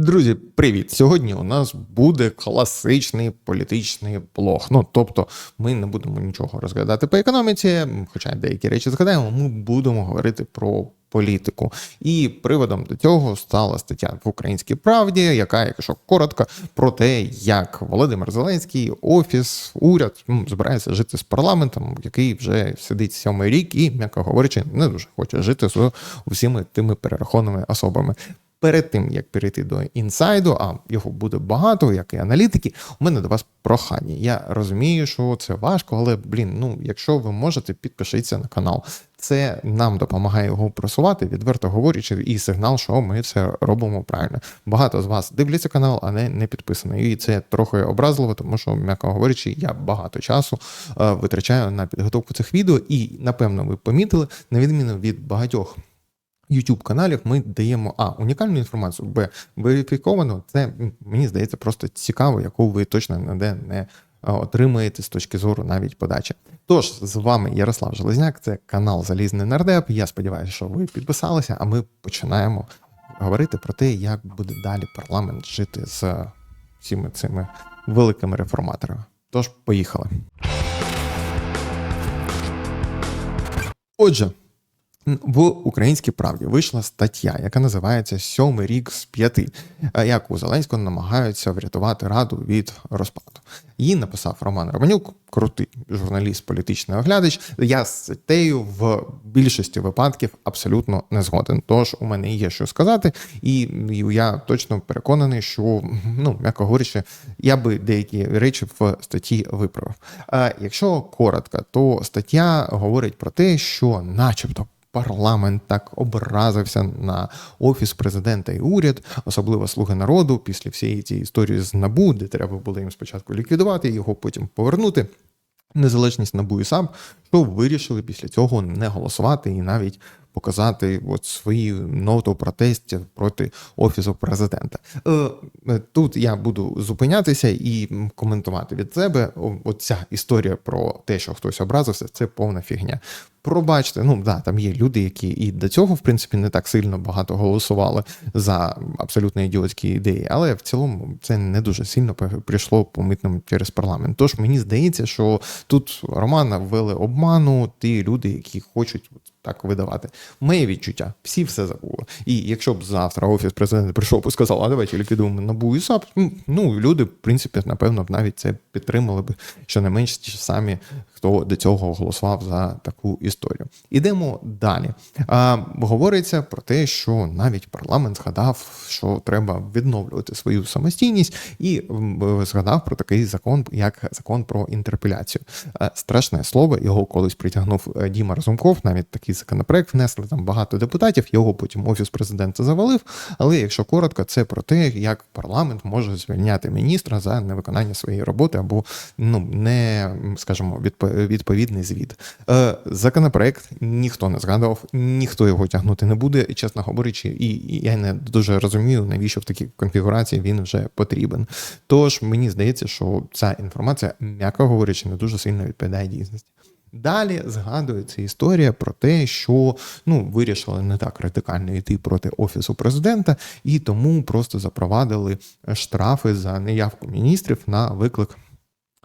Друзі, привіт! Сьогодні у нас буде класичний політичний блог. Ну тобто, ми не будемо нічого розглядати по економіці, хоча деякі речі згадаємо. Ми будемо говорити про політику. І приводом до цього стала стаття в Українській правді, яка, якщо коротко, про те, як Володимир Зеленський, офіс, уряд м, збирається жити з парламентом, який вже сидить сьомий рік, і, м'яко говорячи, не дуже хоче жити з усіма тими перерахованими особами. Перед тим як перейти до інсайду, а його буде багато, як і аналітики. У мене до вас прохання. Я розумію, що це важко, але блін, ну якщо ви можете, підпишіться на канал. Це нам допомагає його просувати, відверто говорячи, і сигнал, що ми це робимо правильно. Багато з вас дивляться канал, а не, не підписані. І це трохи образливо, тому що, м'яко говорячи, я багато часу е, витрачаю на підготовку цих відео, і напевно ви помітили, на відміну від багатьох. YouTube каналів ми даємо а унікальну інформацію, б верифіковану. Це мені здається просто цікаво, яку ви точно ніде не отримаєте з точки зору навіть подачі. Тож з вами Ярослав Железняк, це канал Залізний Нардеп. Я сподіваюся, що ви підписалися, а ми починаємо говорити про те, як буде далі парламент жити з всіми цими великими реформаторами. Тож, поїхали. Отже, в українській правді вийшла стаття, яка називається Сьомий рік з п'яти, е, як у Зеленського намагаються врятувати раду від розпаду. Її написав Роман Романюк, крутий журналіст, політичний оглядач. Я з статтею в більшості випадків абсолютно не згоден. Тож у мене є що сказати, і я точно переконаний, що ну м'яко говорячи, я би деякі речі в статті виправив. А якщо коротко, то стаття говорить про те, що, начебто, парламент так образився на офіс президента і уряд, особливо слуги народу, після всієї цієї історії з набу, де треба було їм спочатку ліквідувати, його потім повернути. Незалежність НАБУ і сам, що вирішили після цього не голосувати і навіть показати от свої ноту протесті проти офісу президента. Е, Тут я буду зупинятися і коментувати від себе. Оця історія про те, що хтось образився, це повна фігня. Пробачте, ну да, там є люди, які і до цього, в принципі, не так сильно багато голосували за абсолютно ідіотські ідеї, але в цілому це не дуже сильно прийшло помитним через парламент. Тож мені здається, що тут Романа ввели обману ті люди, які хочуть так видавати. Моє відчуття, всі все забули. І якщо б завтра офіс президента прийшов і сказав, а давайте ліквідуємо НАБУ і САП, ну люди, в принципі, напевно, б навіть це підтримали б менш ті самі, хто до цього голосував за таку історію. Ідемо далі. А, говориться про те, що навіть парламент згадав, що треба відновлювати свою самостійність, і згадав про такий закон, як закон про інтерпеляцію. Страшне слово, його колись притягнув е, Діма Разумков, навіть такий законопроект внесли там багато депутатів. Його потім офіс президента завалив. Але якщо коротко, це про те, як парламент може звільняти міністра за невиконання своєї роботи або ну не скажімо, відпо- відповідний звіт. Е, Законопроект ніхто не згадував, ніхто його тягнути не буде. Чесно говорячи, і, я не дуже розумію, навіщо в такій конфігурації він вже потрібен. Тож мені здається, що ця інформація, м'яко говорячи, не дуже сильно відповідає дійсності. Далі згадується історія про те, що ну вирішили не так радикально йти проти офісу президента, і тому просто запровадили штрафи за неявку міністрів на виклик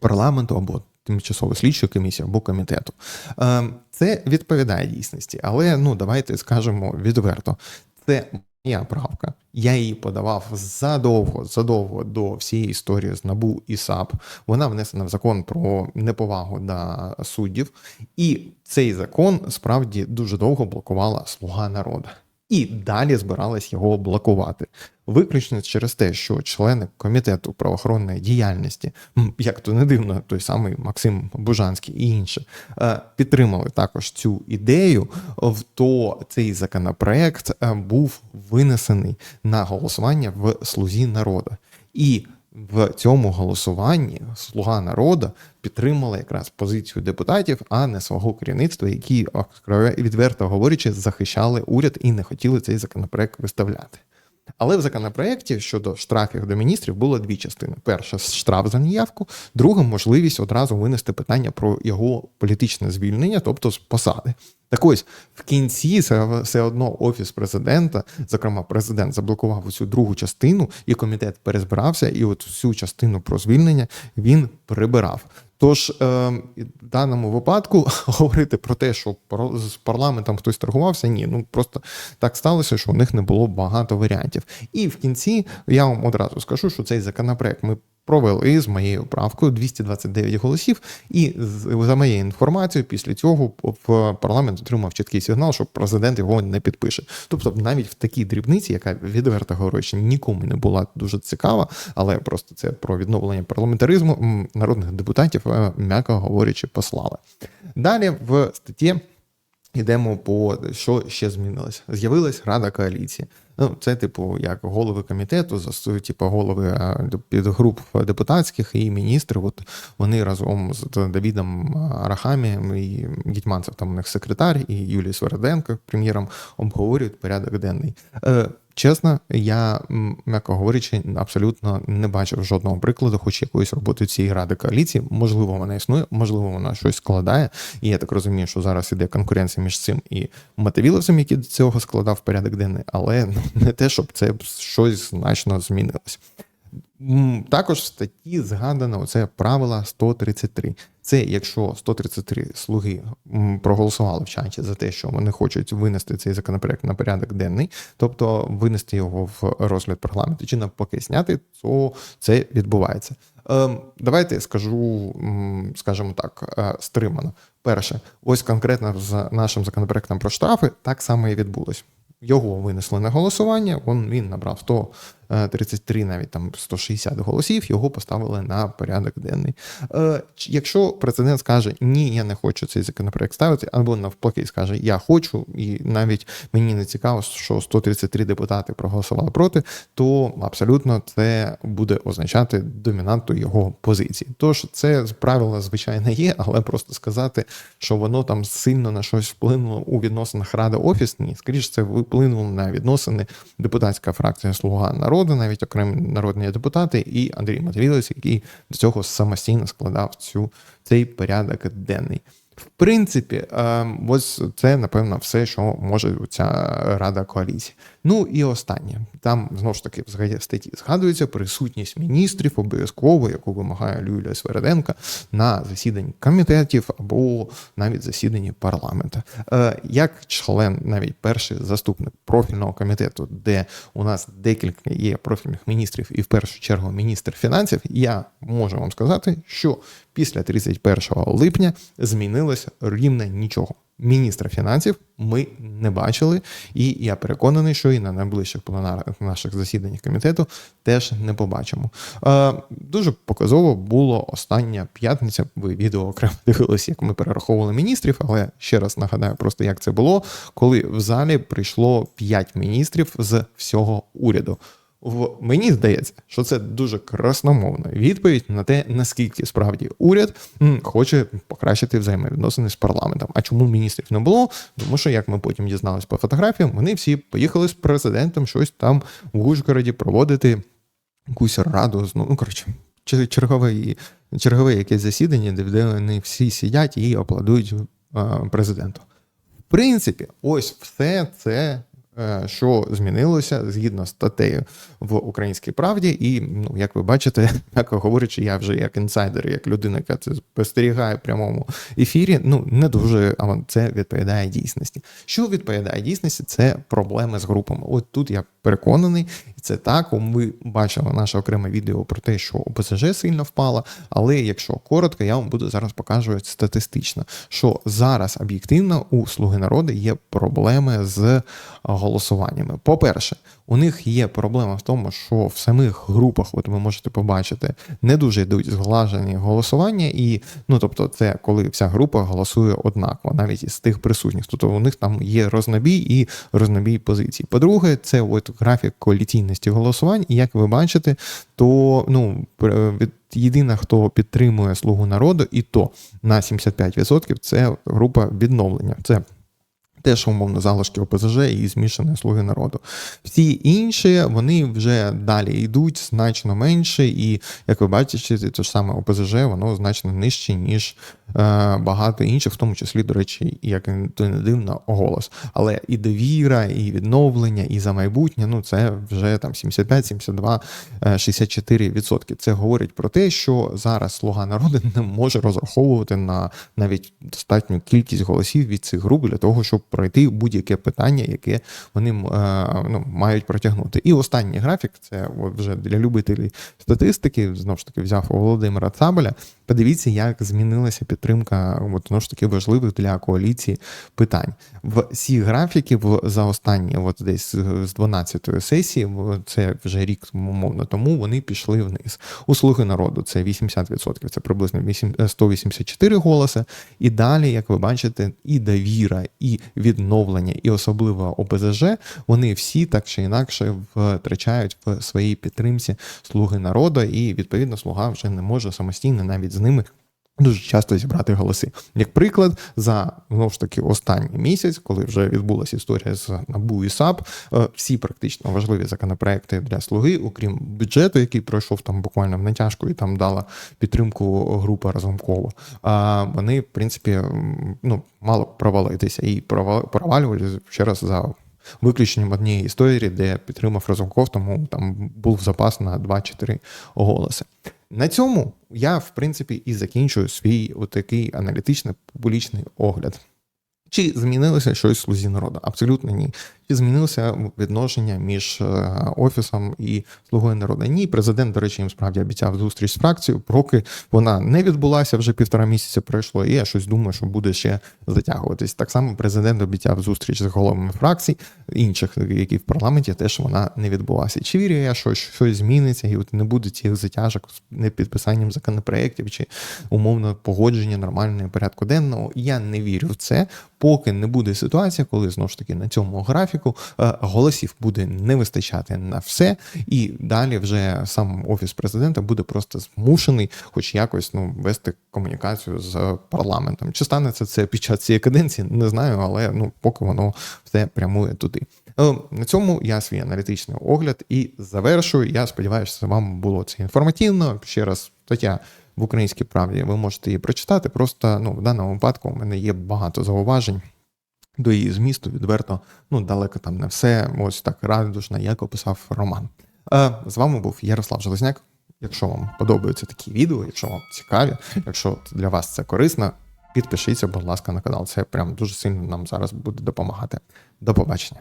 парламенту або тимчасової слідчої комісії або комітету. Е, Це відповідає дійсності, але ну давайте скажемо відверто. Це моя правка. Я її подавав задовго, задовго до всієї історії з НАБУ і САП. Вона внесена в закон про неповагу до суддів, і цей закон справді дуже довго блокувала слуга народу. І далі збиралась його блокувати. Виключно через те, що члени комітету правоохоронної діяльності, як то не дивно, той самий Максим Бужанський і інші, е, підтримали також цю ідею, то цей законопроект е, був винесений на голосування в слузі народу. І в цьому голосуванні слуга народу підтримала якраз позицію депутатів, а не свого керівництва, які відверто говорячи, захищали уряд і не хотіли цей законопроект виставляти. Але в законопроєкті щодо штрафів до міністрів було дві частини: перша штраф за неявку, друга можливість одразу винести питання про його політичне звільнення, тобто з посади. Так ось в кінці все одно офіс президента, зокрема, президент заблокував цю другу частину, і комітет перезбирався, і от всю частину про звільнення він прибирав. Тож е, в даному випадку говорити про те, що з парламентом хтось торгувався, ні, ну просто так сталося, що у них не було багато варіантів. І в кінці я вам одразу скажу, що цей законопроект ми провели з моєю правкою 229 голосів. І за моєю інформацією, після цього парламент отримав чіткий сигнал, що президент його не підпише. Тобто, навіть в такій дрібниці, яка відверто говорячи, нікому не була дуже цікава, але просто це про відновлення парламентаризму народних депутатів, е, м'яко говорячи, послали. Далі в статті. Йдемо по що ще змінилося. З'явилась рада коаліції. Ну, це, типу, як голови комітету, типу, голови е, підгруп депутатських і міністрів. От вони разом з Давідом Рахамі і Гітьманцев, там у них секретар, і Юлією Сверденко, прем'єром, обговорюють порядок денний. Чесно, я, м'яко говорячи, абсолютно не бачив жодного прикладу, хоч якоїсь роботи цієї ради коаліції. Можливо, вона існує, можливо, вона щось складає. І я так розумію, що зараз іде конкуренція між цим і мотивіловцем, який до цього складав порядок денний, але ну, не те, щоб це щось значно змінилось. Також в статті згадано оце правило 133. Це якщо 133 слуги проголосували в чаті за те, що вони хочуть винести цей законопроект на порядок денний, тобто винести його в розгляд парламенту чи навпаки зняти, то це відбувається. Ем, давайте скажу, скажімо так, е, стримано. Перше, ось конкретно з нашим законопроектом про штрафи так само і відбулось. Його винесли на голосування. Він, він набрав 133, навіть там 160 голосів. Його поставили на порядок денний. Е, якщо президент скаже ні, я не хочу цей законопроект ставити, або навпаки, скаже Я хочу, і навіть мені не цікаво, що 133 депутати проголосували проти, то абсолютно це буде означати домінанту його позиції. Тож це правило, звичайно, є, але просто сказати, що воно там сильно на щось вплинуло у відносинах Ради Офіс, ні, скоріше це вплинуло на відносини депутатська фракція Слуга народу, навіть окремі народні депутати, і Андрій Матвілець, який до цього самостійно складав цю цей порядок денний. В принципі, ем, ось це напевно все, що може ця рада коаліції. Ну і останнє там знову ж таки в статті згадується присутність міністрів обов'язково, яку вимагає Юлія Свереденка на засіданні комітетів або навіть засіданні парламенту. Е, як член, навіть перший заступник профільного комітету, де у нас декілька є профільних міністрів, і в першу чергу міністр фінансів, я можу вам сказати, що після 31 липня змінилося рівно нічого міністра фінансів ми не бачили, і я переконаний, що і на найближчих пленарних наших засіданнях комітету теж не побачимо. Е, Дуже показово було остання п'ятниця. Ви відео окремо дивилися, як ми перераховували міністрів, але ще раз нагадаю, просто як це було, коли в залі прийшло п'ять міністрів з всього уряду. Мені здається, що це дуже красномовна відповідь на те, наскільки справді уряд хоче покращити взаємовідносини з парламентом. А чому міністрів не було? Тому що, як ми потім дізналися по фотографіям, вони всі поїхали з президентом щось там в Ужгороді проводити якусь раду. Ну коротше, чергове, чергове якесь засідання, де вони всі сидять і аплодують президенту. В принципі, ось все це що змінилося згідно з статтею в українській правді, і ну, як ви бачите, як говорячи, я вже як інсайдер, як людина, яка це спостерігає в прямому ефірі. Ну не дуже це відповідає дійсності. Що відповідає дійсності, це проблеми з групами. От тут я переконаний, і це так. Ми бачили наше окреме відео про те, що ОПЗЖ сильно впала. Але якщо коротко, я вам буду зараз показувати статистично, що зараз об'єктивно у Слуги народу є проблеми з голосуваннями. По-перше, у них є проблема в тому, що в самих групах, от ви можете побачити, не дуже йдуть зглажені голосування, і ну тобто, це коли вся група голосує однаково, навіть із тих присутніх. Тобто у них там є рознобій і рознобій позицій. По-друге, це от графік коаліційності голосувань, і як ви бачите, то ну від єдина, хто підтримує слугу народу, і то на 75% це група відновлення. Це Теж умовно залишки ОПЗЖ і змішані слуги народу. Всі інші вони вже далі йдуть значно менше, і як ви бачите, те ж саме ОПЗЖ, воно значно нижче, ніж е, багато інших, в тому числі, до речі, як то не дивно, голос. Але і довіра, і відновлення, і за майбутнє ну це вже там 75, 72, е, 64%. Це говорить про те, що зараз слуга народу не може розраховувати на навіть достатню кількість голосів від цих груп для того, щоб пройти будь-яке питання, яке вони е, ну, мають протягнути. І останній графік це вже для любителів статистики. Знову ж таки, взяв у Володимира Цабеля. Подивіться, як змінилася підтримка от, знову ж таки важливих для коаліції питань. В ці графіки в за останні, от десь з 12-ї сесії, це вже рік умовно тому, вони пішли вниз. У слуги народу це 80%, це приблизно 8, е, 184 голоси. І далі, як ви бачите, і довіра, і відновлення, і особливо ОПЗЖ, вони всі так чи інакше втрачають в своїй підтримці слуги народу, і відповідно слуга вже не може самостійно навіть з ними. Дуже часто зібрати голоси. Як приклад, за знову ж таки останній місяць, коли вже відбулася історія з НАБУ і САП, е, всі практично важливі законопроекти для слуги, окрім бюджету, який пройшов там буквально в натяжку і там дала підтримку група Разумкова. А вони, в принципі, ну мало провалитися і провал- провалювали ще раз за виключенням однієї історії, де підтримав Разумков, тому там був запас на 2-4 голоси. На цьому я, в принципі, і закінчую свій отакий аналітичний публічний огляд. Чи змінилося щось в слузі народу? Абсолютно ні. Чи змінилося відношення між е, офісом і слугою народу? Ні, президент, до речі, їм справді обіцяв зустріч з фракцією, поки вона не відбулася, вже півтора місяця пройшло, і я щось думаю, що буде ще затягуватись. Так само президент обіцяв зустріч з головами фракцій, інших, які в парламенті, теж вона не відбулася. Чи вірю я, що щось зміниться, і от не буде цих затяжок з непідписанням законопроєктів чи умовно погодження нормального порядку денного? Я не вірю в це, поки не буде ситуація, коли знову ж таки на цьому графіку е, голосів буде не вистачати на все, і далі вже сам офіс президента буде просто змушений, хоч якось ну вести комунікацію з парламентом. Чи станеться це під час цієї каденції? Не знаю, але ну поки воно все прямує туди. Е, На цьому я свій аналітичний огляд і завершую. Я сподіваюся, вам було це інформативно. Ще раз стаття в українській правді. Ви можете її прочитати. Просто ну в даному випадку у мене є багато зауважень. До її змісту відверто, ну далеко там не все. Ось так радужно, як описав Роман. Е, з вами був Ярослав Железняк. Якщо вам подобаються такі відео, якщо вам цікаві, якщо для вас це корисно, підпишіться, будь ласка, на канал. Це прям дуже сильно нам зараз буде допомагати. До побачення.